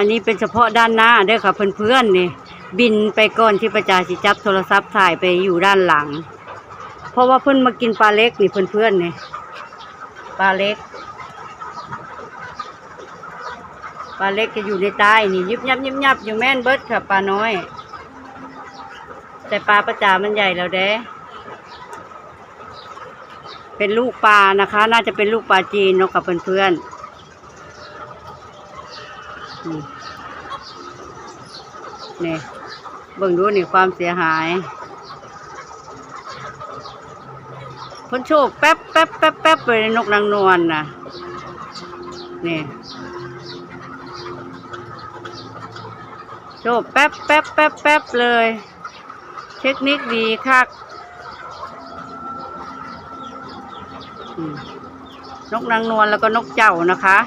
ันนี้เป็นเฉพาะด้านหน้าเด้อค่ะเพื่อนๆนี่บินไปก่อนที่ประจาสิจับโทรศัพท์ถ่ายไปอยู่ด้านหลัง เพราะว่าเพิ่อนมากินปลาเล็กนี่เพื่อนๆนี่ปลาเล็กปลาเล็กจะอยู่ในใต้นี่ยิบยับยิบยับอยู่แม่นเบิร์ดค่ะปลาน้อย แต่ปลาประจามันใหญ่แล้วเด้เป็นลูกปลานะคะ น่าจะเป็นลูกปลาจีนเนาะกับเพื่อนๆอืม นี่เบิ่งดูนี่ความเสียหายพ้นโชคแป๊บแป๊บแป๊บแป๊บไปในนกนางนวลน่ะนี่โชคแป๊บแป๊บแป๊บแป๊บเลย เทคนิคดีคักนกนางนวลแล้วก็นกเจ้านะคะ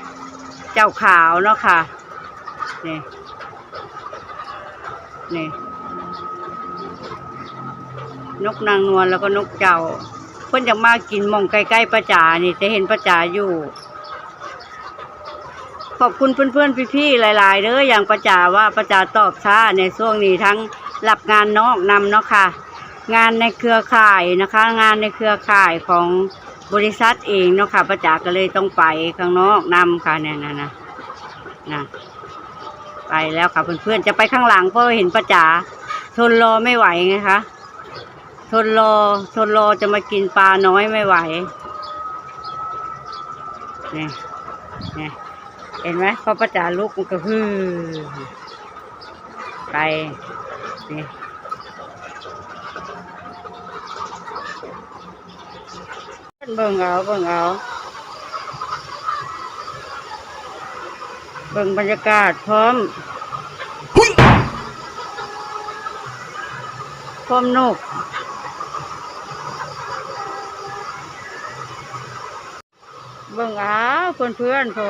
เจ้าขาวเนาะค่ะ นี่นี่ นกนางนวลแล้วก็นกเจ้า เพิ่นจะมากินมองใกล้ๆประจานี่จะเห็นประจาอยู่ ขอบคุณเพื่อนๆพี่ๆหลาย ๆเด้ออย่างประจาว่าประจาตอบช้าในช่วงนี้ทั้งรับงานนอกนำเนาะค่ะ งานในเครือข่ายนะคะ งานในเครือข่ายของบริษัทเองเนาะค่ะประจาก็เลยต้องไปข้างนอกนำค่ะเนี่ยนะนะนะ ไปแล้วค่ะเพื่อนๆจะไปข้างหลังเพราะเห็นประจาทนรอไม่ไหวไงคะทนรอทนรอจะมากินปลาน้อยไม่ไหวนี่นี่เห็นไหมพอประจาลุกมันก็ฮือไปนี่เบิ่งเอาเบิ่งเอา เบิ่งบรรยากาศพร้อมพร้อมนกเบิ่งเอาเพื่อนเพื่อนๆพอ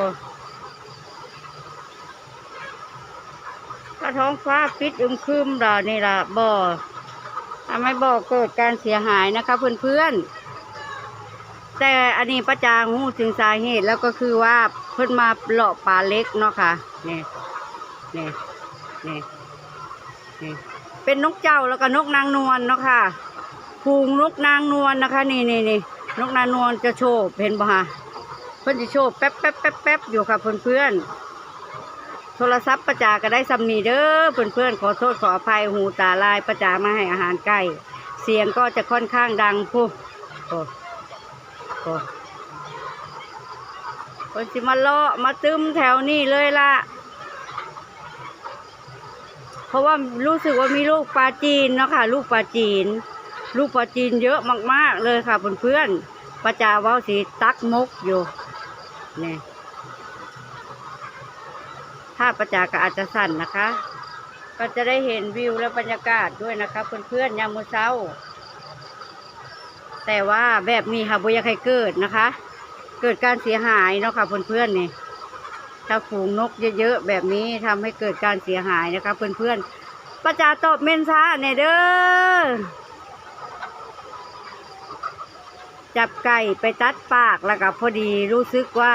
ถ้าท้องฟ้าปิดอึมครึมล่ะนี่ล่ะบ่อทำให้บ่อเกิดการเสียหายนะคะเพื่อนเพื่อนๆแต่อันนี้ประจางหูถึงสาเหตุแล้วก็คือว่า เพิ่นมาเลาะปลาเล็กเนาะค่ะนี่นี่นี่นี่เป็นนกเจ้าแล้วก็นกนางนวลเนาะค่ะผูงนกนางนวลนะคะ นี่นี่นี่นกนางนวลจะโชบเห็นบ่ฮะเพิ่อนจะโชบแป๊บแป๊บแป๊บแป๊บอยู่ค่ะเพื่อนเพื่อนโทรศัพท์ประจาก็ได้สำนีเด้อเพื่อนเพื่อนขอโทษขออภัยหูตาลายประจามาให้อาหารไก่เสียงก็จะค่อนข้างดังผู้โอ้โอ้ คนสิมาเลาะมาตึมแถวนี้เลยล่ะ เพราะว่ารู้สึกว่ามีลูกปลาจีนเนาะค่ะ ลูกปลาจีน ลูกปลาจีนเยอะมาก ๆเลยค่ะเพื่อนๆประจาว้าสีตักมกอยู่นี่ถ้าประจาก็อาจจะสั่นนะคะ ก็จะได้เห็นวิวและบรรยากาศด้วยนะคะเพื่อนๆยามมื้อเช้า แต่ว่าแบบนี้ค่ะบ่อยากให้เกิดนะคะ เกิดการเสียหายเนาะค่ะเพื่อนๆนี่ถ้าฝูงนกเยอะๆแบบนี้ทำให้เกิดการเสียหายนะคะเพื่อนๆประจาตอบเมนซ่าเน่เด้อจับไก่ไปตัดปากแล้วก็พอดีรู้สึกว่า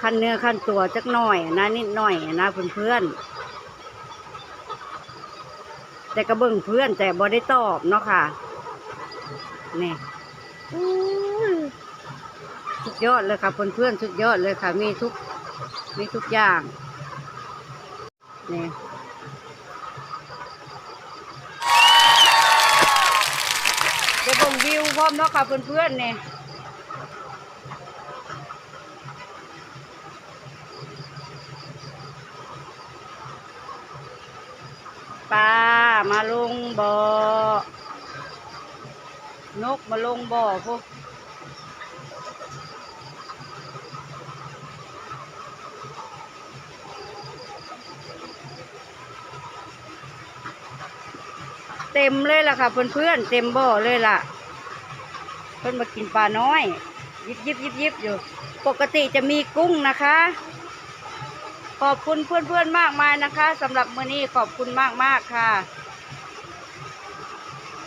คันเนื้อคันตัวจักหน่อยนะนิดหน่อยนะเพื่อนๆแต่ก็เบิ่งเพื่อนแต่บ่ได้ตอบเนาะค่ะนี่ สุดยอดเลยค่ะเพื่อนๆสุดยอดเลยค่ะ มีทุกมีทุกอย่างนี่เดี๋ยวผมวิวพร้อมเนาะค่ะเพื่อนๆเนี่ยปลามาลงบ่อนกมาลงบ่อพวก เต็มเลยล่ะค่ะ เพื่อนๆเต็มบ่อเลยล่ะ เพื่อนมากินปลาน้อย ยิบยิบยิบยิบอยู่ ปกติจะมีกุ้งนะคะ ขอบคุณเพื่อนๆมากมายนะคะสำหรับมื้อนี้ขอบคุณมากๆค่ะ